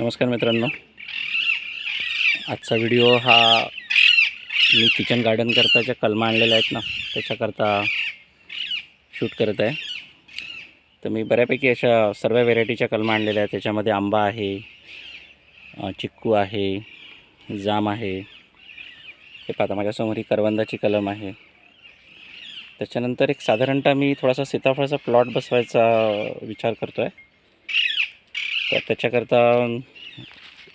नमस्कार मित्रांनो. आजचा व्हिडिओ हा मी किचन गार्डन करता ज्या कलमा आणलेल्या आहेत ना त्याच्याकरता शूट करत आहे. तर मी बऱ्यापैकी अशा सर्व व्हेरायटीच्या कलमा आणलेल्या आहेत. त्याच्यामध्ये आंबा आहे चिक्कू आहे जाम आहे. हे पाहता माझ्यासमोर ही करवंदाची कलम आहे. त्याच्यानंतर एक साधारणतः मी थोडासा सीताफळाचा प्लॉट बसवायचा विचार करतो आहे तर त्याच्याकरता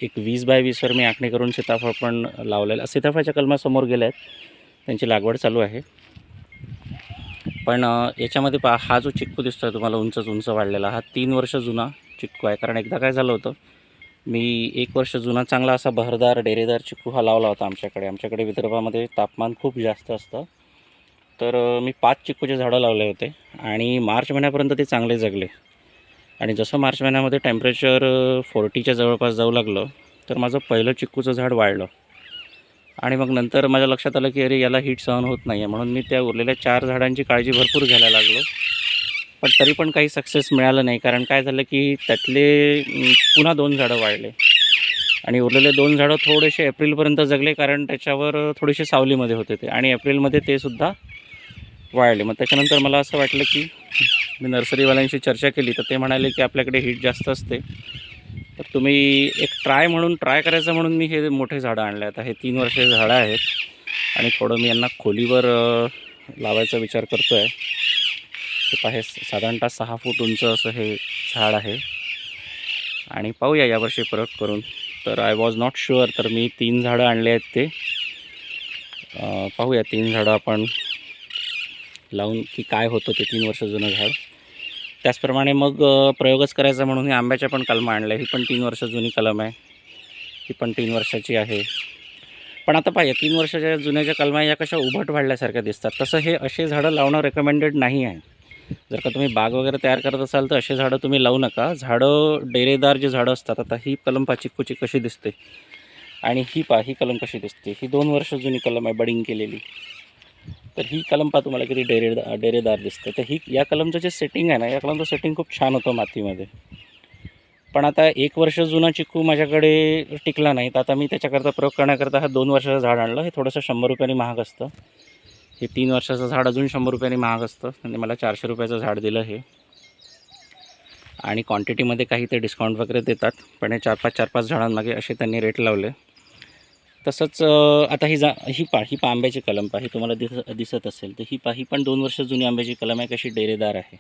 एक वीस बाय वीसवर मी आखणी करून सीताफळ पण लावलेलं सीताफळाच्या कलमासमोर गेल्या आहेत त्यांची लागवड चालू आहे. पण याच्यामध्ये पहा हा जो चिक्कू दिसतो आहे तुम्हाला उंचच उंच वाढलेला हा तीन वर्ष जुना चिक्कू आहे. कारण एकदा काय झालं होतं मी एक वर्ष जुना चांगला असा बहरदार डेरेदार चिक्कू हा लावला होता आमच्याकडे. आमच्याकडे विदर्भामध्ये तापमान खूप जास्त असतं. तर मी पाच चिक्कूचे झाडं लावले होते आणि मार्च महिन्यापर्यंत ते चांगले जगले. आणि जसं मार्च महिन्यामध्ये टेम्परेचर फोर्टीच्या जवळपास जाऊ लागलं तर माझं पहिलं चिक्कूचं झाड वाढलं आणि मग नंतर माझ्या लक्षात आलं की अरे याला हीट सहन होत नाही आहे म्हणून मी त्या उरलेल्या चार झाडांची काळजी भरपूर घ्यायला लागलो. पण तरी पण काही सक्सेस मिळालं नाही. कारण काय झालं की त्यातले पुन्हा दोन झाडं वाढले आणि उरलेले दोन झाडं थोडेसे एप्रिलपर्यंत जगले कारण त्याच्यावर थोडेसे सावलीमध्ये होते ते. आणि एप्रिलमध्ये ते सुद्धा वाढले. मग त्याच्यानंतर मला असं वाटलं की मी नर्सरीवाल्यांशी चर्चा केली तर ते म्हणाले की आपल्याकडे हीट जास्त असते. तर तुम्ही एक ट्राय म्हणून ट्राय करायचं म्हणून मी हे मोठे झाडं आणले. आता हे तीन वर्षाचे झाडं आहेत आणि थोडं मी यांना खोलीवर लावायचा विचार करतो आहे ते पाहे साधारणतः सहा फूट उंच असं हे झाड आहे. आणि पाहूया यावर्षी परत करून. तर आय वॉज नॉट शुअर तर मी तीन झाडं आणले आहेत ते. पाहूया तीन झाडं आपण लावून की काय होतं ते तीन वर्ष जुनं झाड. त्याचप्रमाणे मग प्रयोगच करायचा म्हणून हे आंब्याच्या पण कलमा आणल्या. ही पण तीन वर्ष जुनी कलम आहे. ही पण तीन वर्षाची आहे. पण आता पाहिजे तीन वर्षाच्या जुन्याच्या कलमा या कशा उभट वाढल्यासारख्या दिसतात? तसं हे असे झाडं लावणं रेकमेंडेड नाही आहे. जर का तुम्ही बाग वगैरे तयार करत असाल तर असे झाडं तुम्ही लावू नका. झाडं डेरेदार जे झाडं असतात आता ही कलम पाचिकुची कशी दिसते? आणि ही पा ही कलम कशी दिसते? ही दोन वर्ष जुनी कलम आहे बडिंग केलेली. तर ही कलम पा तुम्हाला किती डेरे डेरेदार दिसते. तर ही या कलमचं जे सेटिंग आहे ना या कलमचं सेटिंग खूप छान होतं मातीमध्ये. पण आता एक वर्ष जुना चिक्कू माझ्याकडे टिकला नाही. तर आता मी त्याच्याकरता प्रयोग करण्याकरता हा दोन वर्षाचं झाड आणलं. हे थोडंसं शंभर रुपयांनी महाग असतं. हे तीन वर्षाचं झाड अजून शंभर रुपयांनी महाग असतं. आणि मला चारशे रुपयाचं झाड दिलं हे. आणि क्वांटिटीमध्ये काही ते डिस्काउंट वगैरे देतात. पण हे चार पाच चार पाच झाडांमागे असे त्यांनी रेट लावले. तसंच आता ही जा ही पा ही पा आंब्याची कलम पा ही तुम्हाला दिस दिसत असेल तर ही पा ही पण दोन वर्ष जुनी आंब्याची कलम आहे कशी डेरेदार आहे.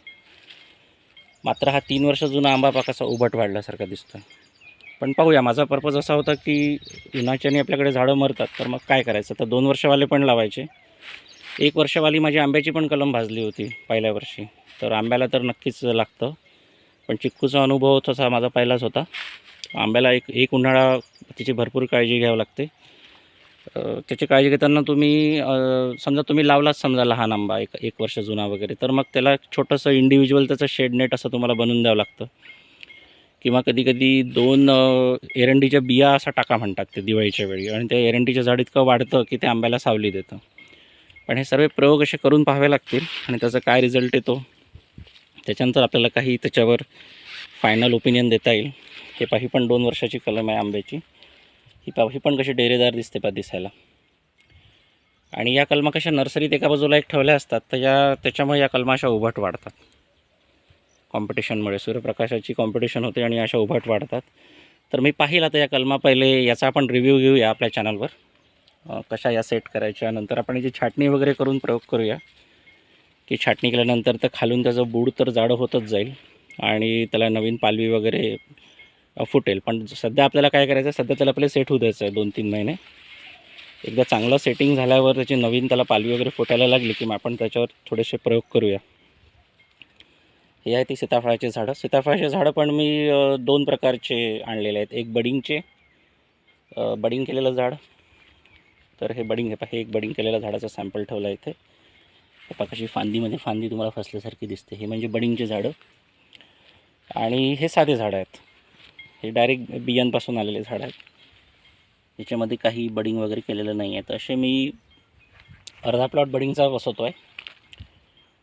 मात्र हा तीन वर्ष जुना आंबा पा कसा उभट वाढल्यासारखा दिसतो पण पाहूया माझा पर्पज असा होता की उन्हाच्याने आपल्याकडे झाडं मरतात तर मग काय करायचं? तर दोन वर्षवाले पण लावायचे. एक वर्षवाली माझी आंब्याची पण कलम भाजली होती पहिल्या वर्षी. तर आंब्याला तर नक्कीच लागतं पण चिक्कूचा अनुभव तसा माझा पहिलाच होता. आंब्याला एक एक उन्हाळा तिची भरपूर काळजी घ्यावी लागते. त्याची काळजी घेताना तुम्ही समजा तुम्ही लावलाच समजा लहान आंबा एक एक वर्ष जुना वगैरे तर मग त्याला छोटंसं इंडिव्हिज्युअल त्याचं शेड नेट असं तुम्हाला बनवून द्यावं लागतं? किंवा कधी कधी दोन एरंडीच्या बिया असा टाका म्हणतात ते दिवाळीच्या वेळी आणि त्या एरंडीच्या झाड इतकं वाढतं की ते आंब्याला सावली देतं. पण हे सर्व प्रयोग असे करून पाहावे लागतील आणि त्याचा काय रिझल्ट येतो? त्याच्यानंतर आपल्याला काही त्याच्यावर फायनल ओपिनियन देता येईल. हे पाही पण दोन वर्षाची कलम आहे आंब्याची. ही पा ही पण कशी डेरेदार दिसते पा दिसायला. आणि या कलमा कशा नर्सरीत एका बाजूला एक ठेवल्या असतात तर या त्याच्यामुळे या कलमा अशा उभट वाढतात. कॉम्पिटिशनमुळे सूर्यप्रकाशाची कॉम्पिटिशन होते आणि अशा उभट वाढतात. तर मी पाहिलं आता या कलमा पहिले याचा आपण रिव्ह्यू घेऊया आपल्या चॅनलवर. कशा या सेट करायच्या नंतर आपण याची छाटणी वगैरे करून प्रयोग करूया. की छाटणी केल्यानंतर तर खालून त्याचं बूड तर जाडं होतच जाईल. आणि त्याला नवीन पालवी वगैरे फुटेल. पण सध्या आपल्याला काय करायचं आहे सध्या त्याला आपले सेट होऊ द्यायचं आहे दोन तीन महिने. एकदा चांगलं सेटिंग झाल्यावर त्याची नवीन त्याला पालवी वगैरे फुटायला लागली की मग आपण त्याच्यावर थोडेसे प्रयोग करूया. हे आहे ती सीताफळाची झाडं. सीताफळाची झाडं पण मी दोन प्रकारचे आणलेले आहेत. एक बडिंगचे बडिंग केलेलं झाड. तर हे बडिंग हे हे एक बडिंग केलेल्या झाडाचं सॅम्पल ठेवलं आहे इथे. हे कशी फांदीमध्ये फांदी तुम्हाला फसल्यासारखी दिसते. हे म्हणजे बडिंगचे झाडं. आणि हे साधे झाडं आहेत. हे डायरेक्ट बियांपासून आलेले झाडं आहेत. याच्यामध्ये काही बडिंग वगैरे केलेलं नाही आहे. तर असे मी अर्धा प्लॉट बडिंगचा बसवतो आहे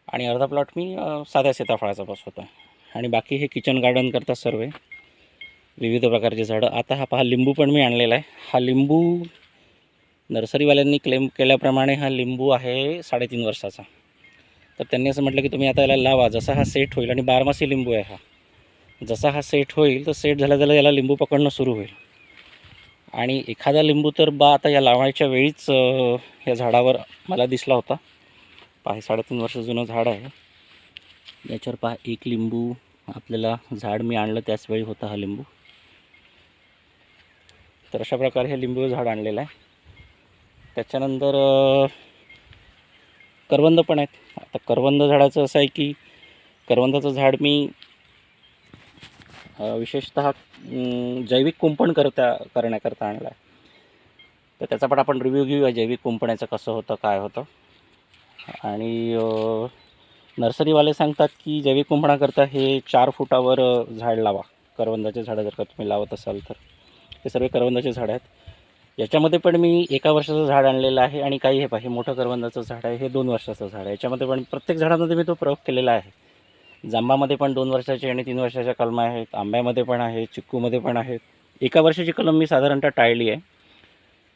आणि अर्धा प्लॉट मी साध्या सीताफळाचा बसवतो आहे आणि बाकी हे किचन गार्डन करता सर्व. विविध प्रकारची झाडं. आता हा पहा लिंबू पण मी आणलेला आहे. हा लिंबू नर्सरीवाल्यांनी क्लेम केल्याप्रमाणे हा लिंबू आहे साडेतीन वर्षाचा. तर त्यांनी असं म्हटलं की तुम्ही आता याला लावा. जसा हा सेट होईल आणि बारमासी लिंबू आहे हा. जसा हा सेट होईल तर सेट झाल्या झाल्या याला लिंबू पकडणं सुरू होईल. आणि एखादा लिंबू तर बा आता या लावायच्या वेळीच या झाडावर मला दिसला होता. पहा साडेतीन वर्ष जुनं झाड आहे. याच्यावर पहा एक लिंबू आपल्याला झाड मी आणलं त्याचवेळी होता हा लिंबू. तर अशा प्रकारे हे लिंबू झाड आणलेलं आहे. त्याच्यानंतर करवंद पण आहेत. आता करवंद झाडाचं असं आहे की करवंदाचं झाड मी विशेषतः जैविक कुंपण करता करण्याकरता आणलं आहे तर त्याचा पण आपण रिव्ह्यू घेऊया जैविक कुंपणाचं कसं होतं काय होतं. आणि नर्सरीवाले सांगतात की जैविक कुंपणाकरता हे चार फुटावर झाड लावा. करवंदाचे झाडं जर का तुम्ही लावत असाल तर. हे सर्व करवंदाचे झाड आहेत. याच्यामध्ये पण मी एका वर्षाचं झाड आणलेलं आहे आणि काही हे पहा हे मोठं करवंदाचं झाड आहे हे दोन वर्षाचं झाड आहे. याच्यामध्ये पण प्रत्येक झाडामध्ये मी तो प्रयोग केलेला आहे. जांबामध्ये पण दोन वर्षाचे आणि तीन वर्षाच्या कलम आहेत आंब्यामध्ये पण आहे चिक्कूमध्ये पण आहेत. एका वर्षाची कलम मी साधारणतः टाळली आहे.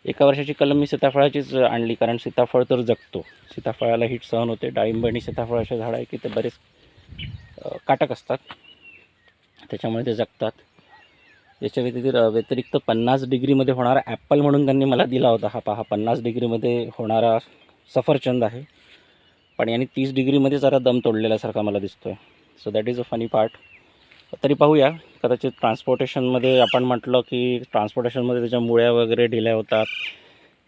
एका वर्षाची कलम मी सीताफळाचीच आणली कारण सीताफळ तर जगतो. सीताफळाला हीट सहन होते. डाळिंब आणि सीताफळ असे झाडं आहे की ते बरेच काटक असतात. त्याच्यामुळे ते जगतात. याच्या व्यतिरिक्त व्यतिरिक्त पन्नास डिग्रीमध्ये होणारा ॲपल म्हणून त्यांनी मला दिला होता. हा पहा पन्नास डिग्रीमध्ये होणारा सफरचंद आहे. पण यांनी तीस डिग्रीमध्ये जरा दम तोडलेल्यासारखा मला दिसतो आहे so that is a funny part तरी पाहूया. कदाचित ट्रान्सपोर्टेशनमध्ये आपण म्हटलं की ट्रान्सपोर्टेशनमध्ये त्याच्या मुळ्या वगैरे ढिल्या होतात.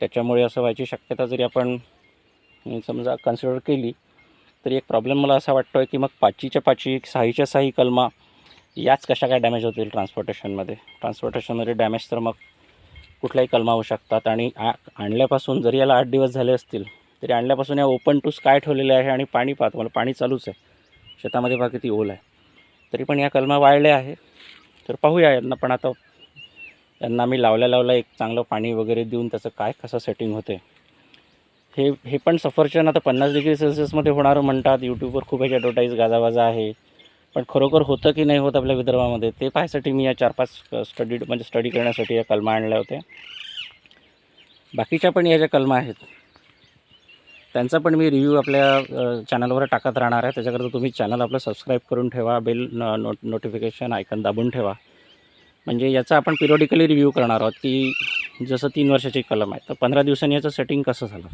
त्याच्यामुळे असं व्हायची शक्यता जरी आपण समजा कन्सिडर केली तरी एक प्रॉब्लेम मला असा वाटतो आहे की मग पाचीच्या पाची सहाच्या सहाही कलमा याच कशा काय डॅमेज होतील ट्रान्सपोर्टेशनमध्ये ट्रान्सपोर्टेशनमध्ये डॅमेज तर मग कुठल्याही कलमा होऊ शकतात. आणि आ आणल्यापासून जरी याला आठ दिवस झाले असतील तरी आणल्यापासून या ओपन टू स्काय ठेवलेले आहे आणि पाणी पाहतो. मला पाणी चालूच आहे. शेतामध्ये पहा किती ओल आहे. तरी पण या कलमा वाळल्या आहे तर पाहूया यांना पण आता यांना मी लावल्या लावल्या एक चांगलं पाणी वगैरे देऊन त्याचं काय कसं सेटिंग होते हे हे पण सफरचंद आता पन्नास डिग्री सेल्सिअसमध्ये होणारं म्हणतात. यूट्यूबवर खूप ह्याची ॲडव्हर्टाईज गाजावाजा आहे. पण खरोखर होतं की नाही होत आपल्या विदर्भामध्ये ते पाहायसाठी मी या चार पाच स्टडी म्हणजे स्टडी करण्यासाठी या कलमा आणल्या होत्या. बाकीच्या पण या ज्या कलमा आहेत त्यांचा पण मी रिव्ह्यू आपल्या चॅनलवर टाकत राहणार आहे. त्याच्याकरता तुम्ही चॅनल आपलं सबस्क्राईब करून ठेवा बेल नो नोटिफिकेशन आयकन दाबून ठेवा. म्हणजे याचा आपण पिरियडिकली रिव्ह्यू करणार आहोत की जसं तीन वर्षाची कलम आहे तर पंधरा दिवसांनी याचं सेटिंग कसं झालं?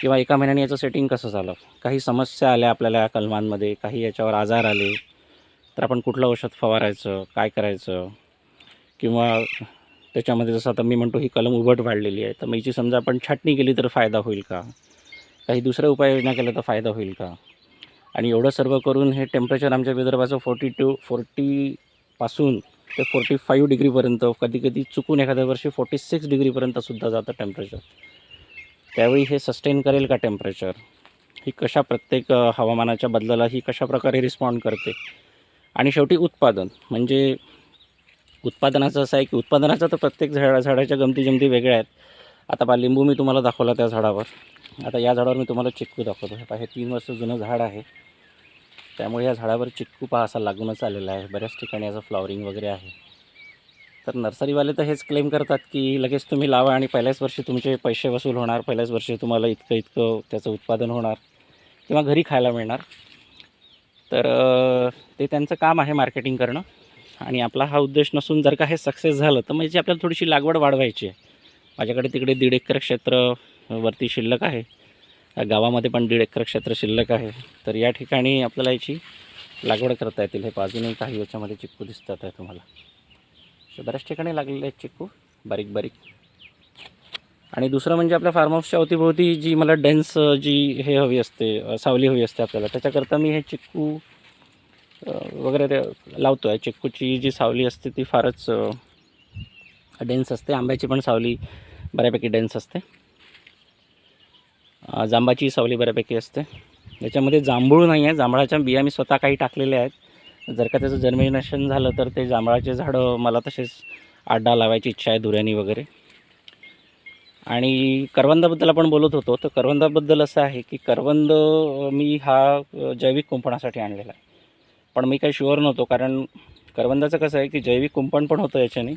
किंवा एका महिन्याने याचं सेटिंग कसं झालं? काही समस्या आल्या आपल्याला या कलमांमध्ये? काही याच्यावर आजार आले? तर आपण कुठलं औषध फवारायचं? काय करायचं? किंवा त्याच्यामध्ये जसं आता मी म्हणतो ही कलम उभट वाढलेली आहे तर मग समजा आपण छाटणी केली तर फायदा होईल का? काही दुसऱ्या उपाययोजना केल्या तर फायदा होईल का? आणि एवढं सर्व करून हे टेम्परेचर आमच्या विदर्भाचं फोर्टी टू फोर्टीपासून ते फोर्टी फाईव्ह डिग्रीपर्यंत कधी कधी चुकून एखाद्या वर्षी फोर्टी सिक्स डिग्रीपर्यंतसुद्धा जातं टेम्परेचर त्यावेळी हे सस्टेन करेल का टेम्परेचर ही कशा प्रत्येक हवामानाच्या बदलाला ही कशा प्रकारे रिस्पॉन्ड करते? आणि शेवटी उत्पादन म्हणजे उत्पादनाचं असं आहे की उत्पादनाचं तर प्रत्येक झाडा झाडाच्या गमती जमती वेगळ्या आहेत. आता पहा लिंबू मी तुम्हाला दाखवला त्या झाडावर. आता या झाडावर मी तुम्हाला चिक्कू दाखवतो. हे पहा हे तीन वर्ष जुनं झाड आहे. त्यामुळे या झाडावर चिक्कू पहा असा लागूनच आलेला आहे. बऱ्याच ठिकाणी याचं फ्लॉवरिंग वगैरे आहे. तर नर्सरीवाले तर हेच क्लेम करतात की लगेच तुम्ही लावा आणि पहिल्याच वर्षी तुमचे पैसे वसूल होणार. पहिल्याच वर्षी तुम्हाला इतकं इतकं त्याचं उत्पादन होणार किंवा घरी खायला मिळणार. तर ते त्यांचं काम आहे मार्केटिंग करणं. आणि आपला हा उद्देश नसून जर का हे सक्सेस झालं तर म्हणजे आपल्याला थोडीशी लागवड वाढवायची आहे. माझ्याकडे तिकडे दीड एकर क्षेत्र वरती शिल्लक आहे. या गावामध्ये पण दीड एकर क्षेत्र शिल्लक आहे. तर या ठिकाणी आपल्याला याची लागवड करता येतील. हे बाजूनही काही याच्यामध्ये चिक्कू दिसतात आहे तुम्हाला. बऱ्याच ठिकाणी लागलेले आहेत चिक्कू. बारीक बारीक. आणि दुसरं म्हणजे आपल्या फार्म हाऊसच्या अवतीभोवती जी मला डेन्स जी हे हवी असते सावली हवी असते आपल्याला त्याच्याकरता मी हे चिक्कू वगैरे ते लावतो आहे चिक्कूची जी सावली असते ती फारच डेन्स असते. आंब्याची पण सावली बऱ्यापैकी डेन्स असते. जांबाची सावली बऱ्यापैकी असते. याच्यामध्ये जांभूळ नाही आहे. जांभळाच्या बिया मी स्वतः काही टाकलेल्या आहेत. जर का त्याचं जर्मिनेशन झालं तर ते जांभळाचे झाडं मला तसेच आड्डा लावायची इच्छा आहे धुऱ्यानी वगैरे. आणि करवंदाबद्दल आपण बोलत होतो. तर करवंदाबद्दल असं आहे की करवंद मी हा जैविक कुंपणासाठी आणलेला आहे. पण मी काही शुअर नव्हतो कारण करवंदाचं कसं आहे की जैविक कुंपण पण होतं याच्याने.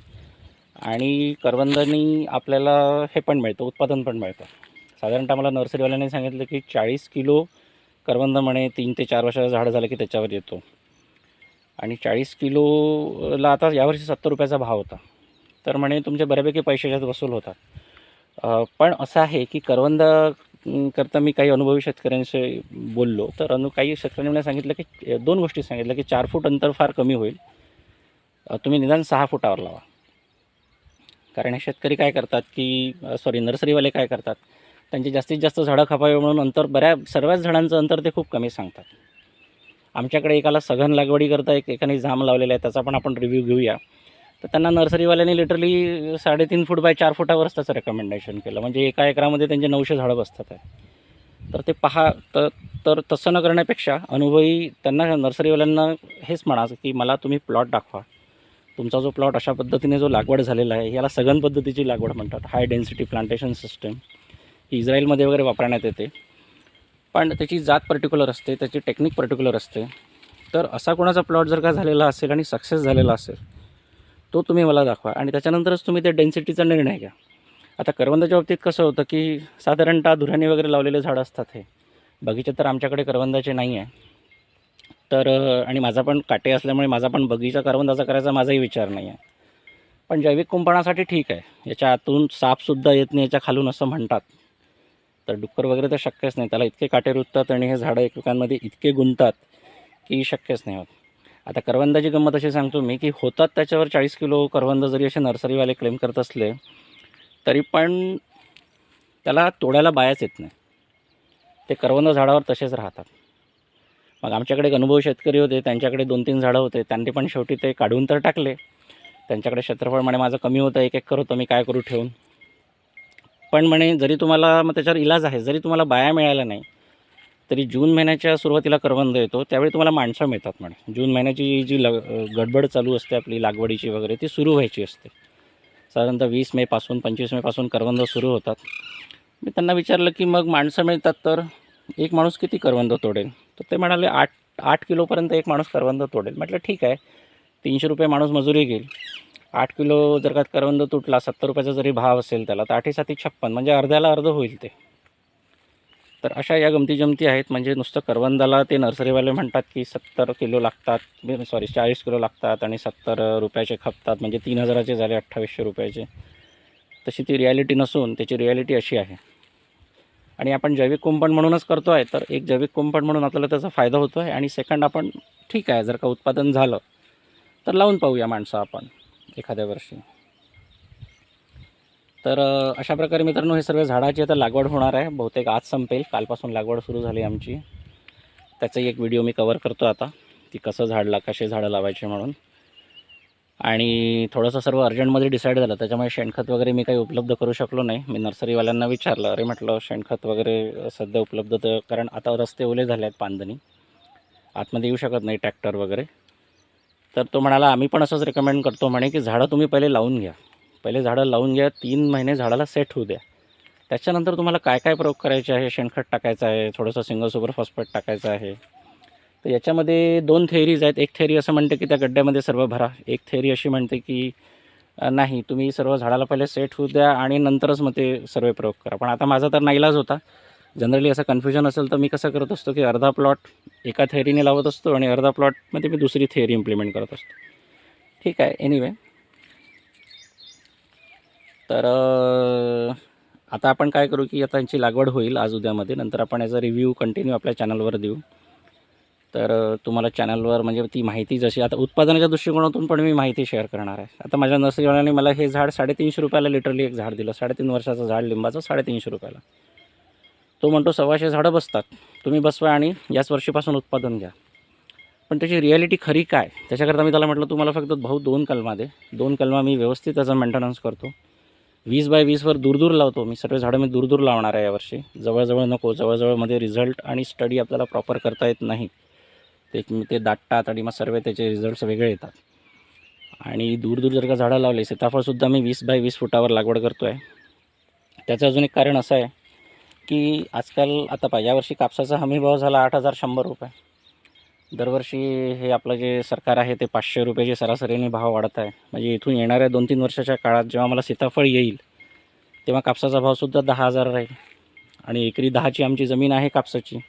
आणि करवंदानी आपल्याला हे पण मिळतं उत्पादन पण मिळतं. साधारणतः मला नर्सरीवाल्याने सांगितलं की चाळीस किलो करवंद म्हणे तीन ते चार वर्षाचं झाड झालं की त्याच्यावर येतो. आणि चाळीस किलोला आता यावर्षी सत्तर रुपयाचा भाव होता. तर म्हणे तुमचे बऱ्यापैकी पैसे याच्यात वसूल होतात. पण असं आहे की करवंद करता मी काही अनुभवी शेतकऱ्यांशी बोललो तर अनु काही शेतकऱ्यांनी मला सांगितलं की दोन गोष्टी सांगितल्या की चार फूट अंतर फार कमी होईल. तुम्ही निदान सहा फुटावर लावा. कारण हे शेतकरी काय करतात की सॉरी नर्सरीवाले काय करतात? त्यांचे जास्तीत जास्त झाडं खपावी म्हणून अंतर बऱ्या सर्वच झाडांचं अंतर ते खूप कमी सांगतात. आमच्याकडे एकाला सघन लागवडीकरता एक एकाने जाम लावलेला आहे त्याचा पण आपण रिव्ह्यू घेऊया. तर त्यांना नर्सरीवाल्यांनी लिटरली साडेतीन फूट बाय चार फुटावरच त्याचं रेकमेंडेशन केलं. म्हणजे एका एकरामध्ये त्यांचे नऊशे झाडं बसतात आहे. तर ते पहा तर तर तसं न करण्यापेक्षा अनुभवी त्यांना नर्सरीवाल्यांना हेच म्हणा की मला तुम्ही प्लॉट दाखवा. तुमचा जो प्लॉट अशा पद्धतीने जो लागवड झालेला आहे याला सघन पद्धतीची लागवड म्हणतात. हाय डेन्सिटी प्लांटेशन सिस्टम इस्रायलमध्ये वगैरे वापरण्यात येते. पण त्याची जात पर्टिक्युलर असते त्याची टेक्निक पर्टिक्युलर असते. तर असा कोणाचा प्लॉट जर का झालेला असेल आणि सक्सेस झालेला असेल तो तुम्ही मला दाखवा. आणि त्याच्यानंतरच तुम्ही त्या डेन्सिटीचा निर्णय घ्या. आता करवंदाच्या बाबतीत कसं होतं की साधारणतः धुराने वगैरे लावलेले झाडं असतात हे. बगीचे तर आमच्याकडे करवंदाचे नाही आहे. तर आणि माझा पण काटे असल्यामुळे माझा पण बगीचा करवंदाचा करायचा माझाही विचार नाही आहे. पण जैविक कुंपणासाठी ठीक आहे. याच्या आतून सापसुद्धा येत नाही याच्या खालून असं म्हणतात. तर डुक्कर वगैरे तर शक्यच नाही. त्याला इतके काटे रुततात आणि हे झाडं एकमेकांमध्ये इतके गुंततात की शक्यच नाही होत. आता करवंदाची गंमत अशी सांगतो मी की होतात त्याच्यावर चाळीस किलो करवंद जरी असे नर्सरीवाले क्लेम करत असले तरी पण त्याला तोडायला बायाच येत नाही. ते करवंद झाडावर तसेच राहतात. मग आमच्याकडे एक अनुभव शेतकरी होते त्यांच्याकडे दोन तीन झाडं होते त्यांनी पण शेवटी ते काढून तर टाकले. त्यांच्याकडे क्षेत्रफळ म्हणे माझं कमी होतं एक एकर होतं मी काय करू ठेवून? पण म्हणे जरी तुम्हाला मग त्याच्यावर इलाज आहे जरी तुम्हाला बाया मिळाल्या नाही तरी जून महिन्याच्या सुरुवातीला करवंद येतो त्यावेळी तुम्हाला माणसं मिळतात म्हणे. जून महिन्याची जी लग गडबड चालू असते आपली लागवडीची वगैरे ती सुरू व्हायची असते. साधारणतः वीस मेपासून पंचवीस मेपासून करवंद सुरू होतात. मी त्यांना विचारलं की मग माणसं मिळतात तर? एक माणूस किती करवंद तोडेल? तर ते म्हणाले आठ आठ किलोपर्यंत एक माणूस करवंद तोडेल. म्हटलं ठीक आहे तीनशे रुपये माणूस मजुरी घेईल. आठ किलो जर का करवंद तुटला सत्तर रुपयाचा जरी भाव असेल त्याला तर आठी छप्पन म्हणजे अर्ध्याला अर्ध होईल ते. तर अशा या गमती जमती आहेत म्हणजे नुसतं करवंदाला ते नर्सरीवाले म्हणतात की सत्तर किलो लागतात सॉरी चाळीस किलो लागतात आणि सत्तर रुपयाचे खपतात म्हणजे तीन हजाराचे झाले अठ्ठावीसशे रुपयाचे. तशी ती रियालिटी नसून त्याची रियालिटी अशी आहे. आणि आपण जैविक कुंपण म्हणूनच करतो आहे तर एक जैविक कुंपण म्हणून आपल्याला त्याचा फायदा होतो आहे आणि सेकंड आपण ठीक आहे जर का उत्पादन झालं तर लावून पाहूया माणसं आपण. एखाद्या वर्षी. तर अशा प्रकारे मित्रांनो हे सर्व झाडाची आता लागवड होणार आहे. बहुतेक आज संपेल. कालपासून लागवड सुरू झाली आमची. त्याचाही एक व्हिडिओ मी कवर करतो आता. की कसं झाडला कसे झाडं लावायचे म्हणून. आणि थोडंसं सर्व अर्जंटमध्ये डिसाईड झालं. त्याच्यामुळे शेणखत वगैरे मी काही उपलब्ध करू शकलो नाही. मी नर्सरीवाल्यांना विचारलं अरे म्हटलं शेणखत वगैरे सध्या उपलब्ध तर कारण आता रस्ते ओले झाले आहेत पांदणी आतमध्ये येऊ शकत नाही ट्रॅक्टर वगैरे. तर तो म्हणाला आम्ही पण असंच रेकमेंड करतो. म्हणे की झाडं तुम्ही पहिले लावून घ्या. पहिले झाडं लावून घ्या तीन महिने झाडाला सेट होऊ द्या. त्याच्यानंतर तुम्हाला काय काय प्रयोग करायचे आहे? शेणखत टाकायचं आहे थोडंसं सिंगल सुपर फॉस्फेट टाकायचं आहे. तर याच्यामध्ये दोन थेअरीज आहेत. एक थेअरी असं म्हणते की त्या गड्ड्यामध्ये सर्व भरा. एक थेअरी अशी म्हणते की नाही तुम्ही सर्व झाडाला पहिले सेट होऊ द्या आणि नंतरच मग ते सर्व प्रयोग करा. पण आता माझा तर नाईलाज होता. जनरली असं कन्फ्युजन असेल तर मी कसं करत असतो की अर्धा प्लॉट एका थेअरीने लावत असतो आणि अर्धा प्लॉटमध्ये मी दुसरी थेअरी इम्प्लिमेंट करत असतो. ठीक आहे एनिवे तर आता आपण काय करू की आता यांची लागवड होईल आज उद्यामध्ये. नंतर आपण याचा रिव्ह्यू कंटिन्यू आपल्या चॅनलवर देऊ. तर तुम्हाला चॅनलवर म्हणजे ती माहिती जशी आता उत्पादनाच्या दृष्टिकोनातून पण मी माहिती शेअर करणार आहे. आता माझ्या नर्सरीवाल्याने मला हे झाड साडेतीनशे रुपयाला लिटरली एक झाड दिलं. साडेतीन वर्षाचं झाड लिंबाचं साडेतीनशे रुपयाला. तो म्हणतो सव्वाशे झाडं बसतात. तुम्ही बसवा आणि याच वर्षीपासून उत्पादन घ्या. पण त्याची रिॲलिटी खरी काय? त्याच्याकरता मी त्याला म्हटलं तुम्हाला फक्त भाऊ दोन कलमा दे. दोन कलमा मी व्यवस्थित त्याचा मेंटेनन्स करतो. वीस बाय वीसवर दूर दूर लावतो. मी सर्व झाडं मी दूर दूर लावणार आहे यावर्षी. जवळजवळ नको जवळजवळमध्ये रिझल्ट आणि स्टडी आपल्याला प्रॉपर करता येत नाही. ते ते दाटतात आणि मग सर्व त्याचे रिझल्ट्स वेगळे येतात. आणि दूर दूर जर का झाडं लावले सीताफळसुद्धा मी वीस बाय वीस फुटावर लागवड करतो आहे त्याचं अजून एक कारण असं आहे की आजकाल आता पहा यावर्षी कापसाचा हमी भाव झाला आठ हजार शंभर रुपये. दरवर्षी हे आपलं जे सरकार आहे ते पाचशे रुपयाची सरासरीने भाव वाढत आहे. म्हणजे इथून येणाऱ्या दोन तीन वर्षाच्या काळात जेव्हा मला सीताफळ येईल तेव्हा कापसाचा भावसुद्धा दहा हजार राहील. आणि एकरी दहाची आमची जमीन आहे कापसाची.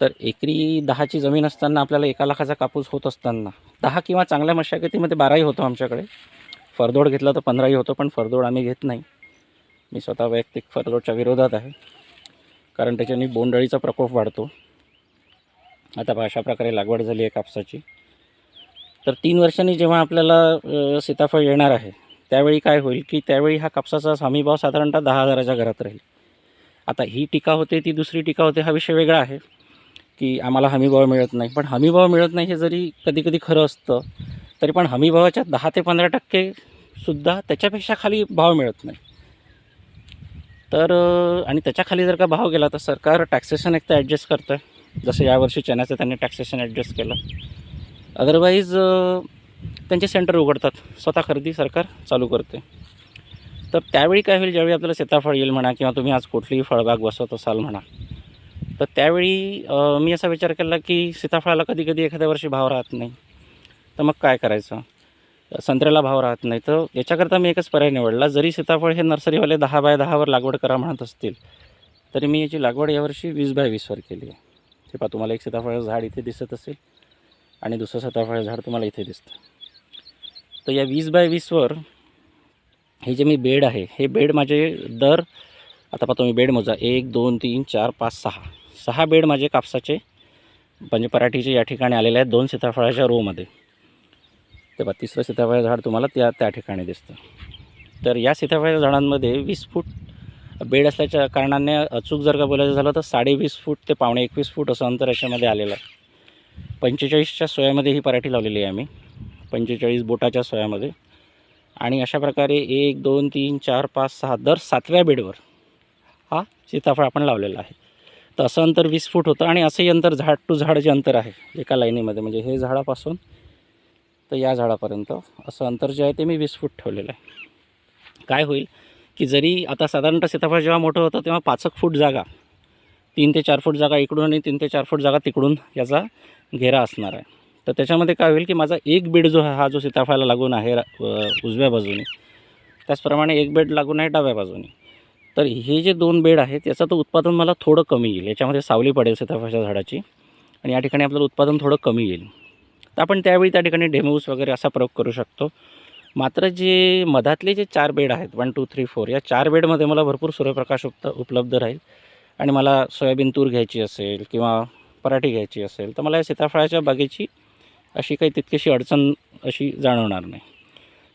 तर एकरी दहाची जमीन असताना आपल्याला एका लाखाचा कापूस होत असताना दहा किंवा चांगल्या मशागतीमध्ये बाराही होतो आमच्याकडे. फरदोड घेतला तर पंधराही होतो पण फरदोड आम्ही घेत नाही. मी स्वतः वैयक्तिक फरदोडच्या विरोधात आहे. कारण त्याच्याने बोंडअळीचा प्रकोप वाढतो. आता अशा प्रकारे लागवड झाली आहे कापसाची. तर तीन वर्षांनी जेव्हा आपल्याला सीताफळ येणार आहे त्यावेळी काय होईल की त्यावेळी हा कापसाचा हमीभाव साधारणतः दहा हजाराच्या घरात राहील. आता ही टीका होते ती दुसरी टीका होते हा विषय वेगळा आहे की आम्हाला हमीभाव मिळत नाही. पण हमीभाव मिळत नाही हे जरी कधी कधी खरं असतं तरी पण हमीभावाच्या दहा ते पंधरा टक्केसुद्धा त्याच्यापेक्षा खाली भाव मिळत नाही. तर आणि त्याच्याखाली जर का भाव गेला तर सरकार टॅक्सेशन एक तर ॲडजस्ट करतं जसं यावर्षी चण्याचं त्यांनी टॅक्सेशन ॲडजस्ट केलं. अदरवाईज त्यांचे सेंटर उघडतात. स्वतः खरेदी सरकार चालू करते. तर त्यावेळी काय होईल? ज्यावेळी आपल्याला सीताफळ येईल म्हणा किंवा तुम्ही आज कुठलीही फळबाग बसवत असाल म्हणा तर त्यावेळी मी असा विचार केला की सीताफळाला कधी कधी एखाद्या वर्षी भाव राहत नाही. तर मग काय करायचं? संत्र्याला भाव राहत नाही. तर याच्याकरता मी एकच पर्याय निवडला. जरी सीताफळ हे नर्सरीवाले दहा बाय दहावर लागवड करा म्हणत असतील तरी मी याची लागवड यावर्षी वीस बाय वीसवर केली आहे. हे पहा तुम्हाला एक सीताफळ झाड इथे दिसत असेल आणि दुसरं सीताफळ झाड तुम्हाला इथे दिसतं. तर या वीस बाय वीसवर हे जे मी बेड आहे हे बेड माझे दर आता पहा तुम्ही बेड मोजा. एक दोन तीन चार पाच सहा. सहा बेड माझे कापसाचे म्हणजे पराठीचे या ठिकाणी आलेले आहेत दोन सीताफळाच्या रोमध्ये ते बघा तिसरं सीताफळ झाड तुम्हाला त्या त्या ठिकाणी दिसतं. तर या सीताफळाच्या झाडांमध्ये वीस फूट बेड असल्याच्या कारणाने अचूक जर का बोलायचं झालं तर साडेवीस फूट ते पावणे एकवीस फूट असं अंतर याच्यामध्ये आलेलं आहे. पंचेचाळीसच्या सोयामध्ये ही पराठी लावलेली आहे आम्ही. पंचेचाळीस बोटाच्या सोयामध्ये. आणि अशा प्रकारे एक दोन तीन चार पाच सहा दर सातव्या बेडवर हा सीताफळ आपण लावलेला आहे. तर असं अंतर वीस फूट होतं आणि असंही अंतर झाड टू झाड जे अंतर आहे एका लाईनीमध्ये. म्हणजे हे झाडापासून तर या झाडापर्यंत. असं अंतर जे आहे ते मी वीस फूट ठेवलेलं आहे. काय होईल की जरी आता साधारणतः सीताफळ जेव्हा मोठं होतं तेव्हा पाचक फूट जागा तीन ते चार फूट जागा इकडून आणि तीन ते चार फूट जागा तिकडून याचा घेरा असणार आहे. तर त्याच्यामध्ये काय होईल की माझा एक बेड जो हा जो सीताफळाला लागून आहे रा- उजव्या बाजूने त्याचप्रमाणे एक बेड लागून आहे डाव्या बाजूने. तर हे जे दोन बेड आहेत याचं तर उत्पादन मला थोडं कमी येईल. याच्यामध्ये सावली पडेल सीताफळाच्या झाडाची आणि या ठिकाणी आपल्याला उत्पादन थोडं कमी येईल. तर आपण त्यावेळी त्या ठिकाणी डेमोस वगैरे असा प्रयोग करू शकतो. मात्र जे मधातले जे चार बेड आहेत वन टू थ्री फोर या चार बेडमध्ये मला भरपूर सूर्यप्रकाश उप उपलब्ध राहील. आणि मला सोयाबीन तूर घ्यायची असेल किंवा पराठी घ्यायची असेल तर मला या सीताफळाच्या बागेची अशी काही तितकीशी अडचण अशी जाणवणार नाही.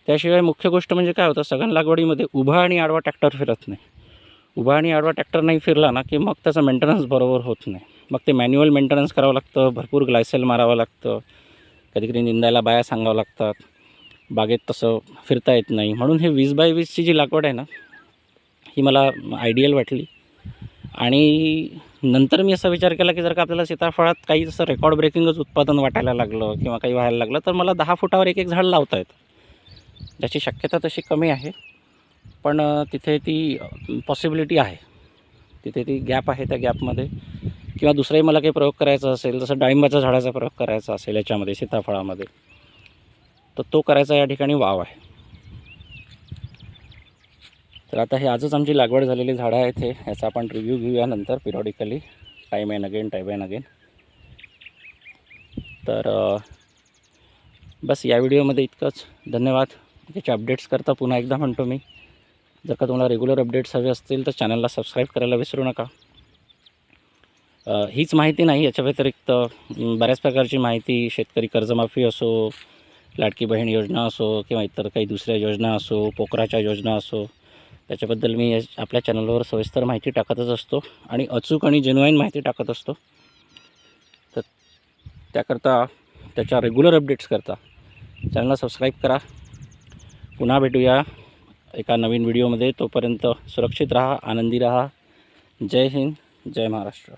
त्याशिवाय मुख्य गोष्ट म्हणजे काय होतं सघन लागवडीमध्ये उभा आणि आडवा ट्रॅक्टर फिरत नाही. उभा आणि आडवा ट्रॅक्टर नाही फिरला ना की मग त्याचा मेंटेनन्स बरोबर होत नाही. मग ते मॅन्युअल मेंटेनन्स करावं लागतं भरपूर ग्लायसेल मारावं लागतं. कधी कधी निंदायला बाया सांगावं लागतात. बागेत तसं फिरता येत नाही. म्हणून हे वीस बाय वीसची जी लागवड आहे ना ही मला आयडियल वाटली. आणि नंतर मी असा विचार केला की जर का आपल्याला सीताफळात काही जसं रेकॉर्ड ब्रेकिंगच उत्पादन वाटायला लागलं किंवा काही व्हायला लागलं तर मला दहा फुटावर एक एक झाड लावता येतं. ज्याची शक्यता तशी कमी आहे. पण तिथे ती पॉसिबिलिटी आहे. तिथे ती गॅप आहे त्या गॅपमध्ये किंवा दुसराही मला काही प्रयोग करायचा असेल जसं डाळिंबाच्या झाडाचा प्रयोग करायचा असेल याच्यामध्ये सीताफळामध्ये तर तो करायचा या ठिकाणी वाव आहे. तर आता हे आजच आमची लागवड झालेली झाडं आहेत हे याचा आपण रिव्ह्यू घेऊया नंतर periodically time and again time and again तर बस या व्हिडिओमध्ये इतकंच. धन्यवाद. याचे अपडेट्स करता पुन्हा एकदा म्हणतो मी. जर का तुम्हाला रेग्युलर अपडेट्स हवे असतील तर चॅनलला सबस्क्राईब करायला विसरू नका. हीच माहिती नाही. याच्या व्यतिरिक्त बऱ्याच प्रकारची माहिती शेतकरी कर्जमाफी असो लाडकी बहीण योजना असो किंवा इतर काही दुसऱ्या योजना असो पोकराच्या योजना असो त्याच्याबद्दल मी या आपल्या चॅनलवर सविस्तर माहिती टाकतच असतो आणि अचूक आणि जेन्युईन माहिती टाकत असतो. तर त्याकरता त्याच्या रेग्युलर अपडेट्स करता. चॅनलला सबस्क्राईब करा. पुन्हा भेटूया एका नवीन व्हिडिओमध्ये तोपर्यंत सुरक्षित राहा आनंदी राहा. जय हिंद जय महाराष्ट्र.